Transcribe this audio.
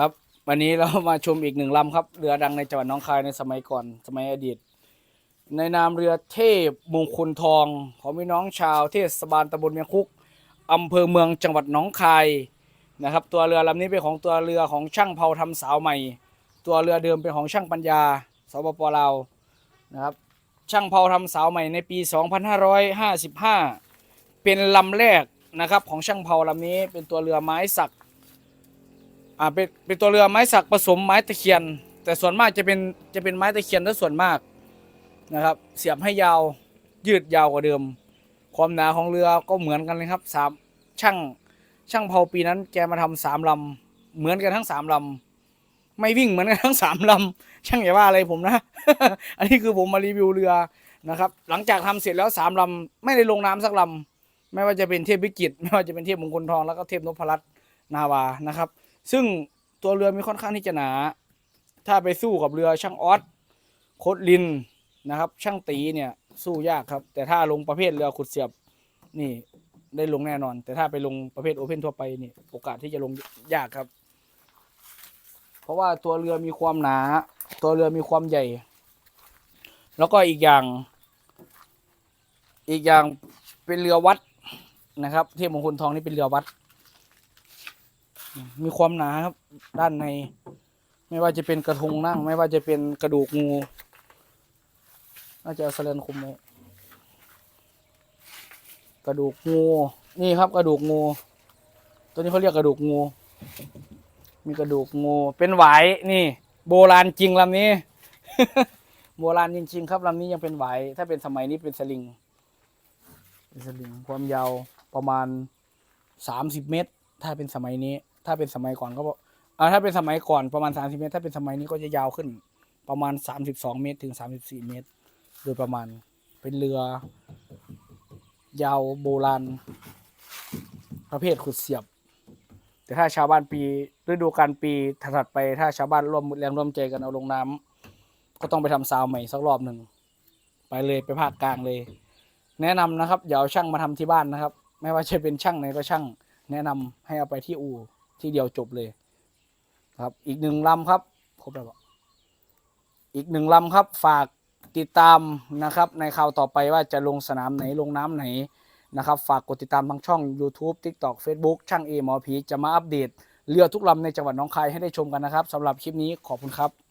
ครับ วันนี้เรามาชมอีกหนึ่งลำครับเรือดังในจังหวัดน้องคายในสมัยก่อนสมัยอดีต ในนามเรือเทพมงคลทองของพี่น้องชาวเทศบาลตำบลเมียงคุกอำเภอเมืองจังหวัดหนองคายนะครับ ตัวเรือลำนี้เป็นของตัวเรือของช่างเผาทำสาวใหม่ ตัวเรือเดิมเป็นของช่างปัญญาสปปลาวนะครับช่างเผาทำสาวใหม่ในปี 2555 เป็นลำแรกนะครับของช่างเผาลำนี้เป็นตัวเรือไม้สัก อ่าเป็นเป็นตัวเรือไม้สักผสมไม้ตะเคียน แต่ส่วนมากจะเป็นจะเป็นไม้ตะเคียนซะส่วนมากนะครับ เสียบให้ยาวยืดยาวกว่าเดิม ความหนาของเรือก็เหมือนกันเลยครับสามช่างช่างเผาปีนั้นแกมาทำสามลำเหมือนกันทั้งสามลำไม่วิ่งเหมือนกันทั้งสามลำช่างอย่าว่าอะไรผมนะ อันนี้คือผมมารีวิวเรือนะครับ หลังจากทำเสร็จแล้วสามลำไม่ได้ลงน้ำสักลำไม่ว่าจะเป็นเทพวิกิตไม่ว่าจะเป็นเทพมงคลทองแล้วก็เทพนพรัตน์นาวานะครับ ซึ่งตัวเรือมีค่อนข้างที่จะหนา ถ้าไปสู้กับเรือช่างออสโคดลินนะครับ ช่างตีเนี่ยสู้ยากครับ แต่ถ้าลงประเภทเรือขุดเสียบนี่ได้ลงแน่นอน แต่ถ้าไปลงประเภทโอเพนทั่วไปนี่โอกาสที่จะลงยากครับ เพราะว่าตัวเรือมีความหนา ตัวเรือมีความใหญ่ แล้วก็อีกอย่าง อีกอย่างเป็นเรือวัดนะครับ เทพมงคลทองนี่เป็นเรือวัด มีความหนาครับ ด้านใน ไม่ว่าจะเป็นกระทงนั่ง ไม่ว่าจะเป็นกระดูกงูน่าจะเอาสแลนคุมไว้กระดูกงู นี่ครับกระดูกงู ตัวนี้เขาเรียกกระดูกงู มีกระดูกงู เป็นหวายนี่ โบราณจริงลำนี้ โบราณจริง ๆ ครับลำนี้ยังเป็นหวายถ้าเป็นสมัยนี้เป็นสลิงเป็นสลิงความยาวประมาณสามสิบเมตร ถ้าเป็นสมัยนี้ ถ้าเป็นสมัยก่อนก็อ่าถ้าเป็นสมัยก่อนประมาณสามสิบเมตร ถ้าเป็นสมัยนี้ก็จะยาวขึ้นประมาณสามสิบสองเมตรถึงสามสิบสี่เมตร โดยประมาณเป็นเรือ ยาวโบราณ ประเภทขุดเสียบ แต่ถ้าชาวบ้านปีฤดูกาลปีถัดไปถ้าชาวบ้านร่วมแรงร่วมใจกันเอาลงน้ำก็ต้องไปทำซาวใหม่สักรอบหนึ่งไปเลยไปภาคกลางเลย แนะนำนะครับอย่าเอาช่างมาทำที่บ้านนะครับ ไม่ว่าจะเป็นช่างไหนก็ช่าง แนะนำให้เอาไปที่อู่ ที่เดียวจบเลย ครับ อีกหนึ่งลำครับครบแล้วอีกหนึ่งลำครับฝากติดตามนะครับ ในข่าวต่อไปว่าจะลงสนามไหนลงน้ำไหนนะครับ ฝากกดติดตามทางช่อง YouTube TikTok Facebook ช่างเอหมอผีจะมาอัปเดตเรือทุกลำในจังหวัดน้องคายให้ได้ชมกันนะครับสำหรับคลิปนี้ขอบคุณครับ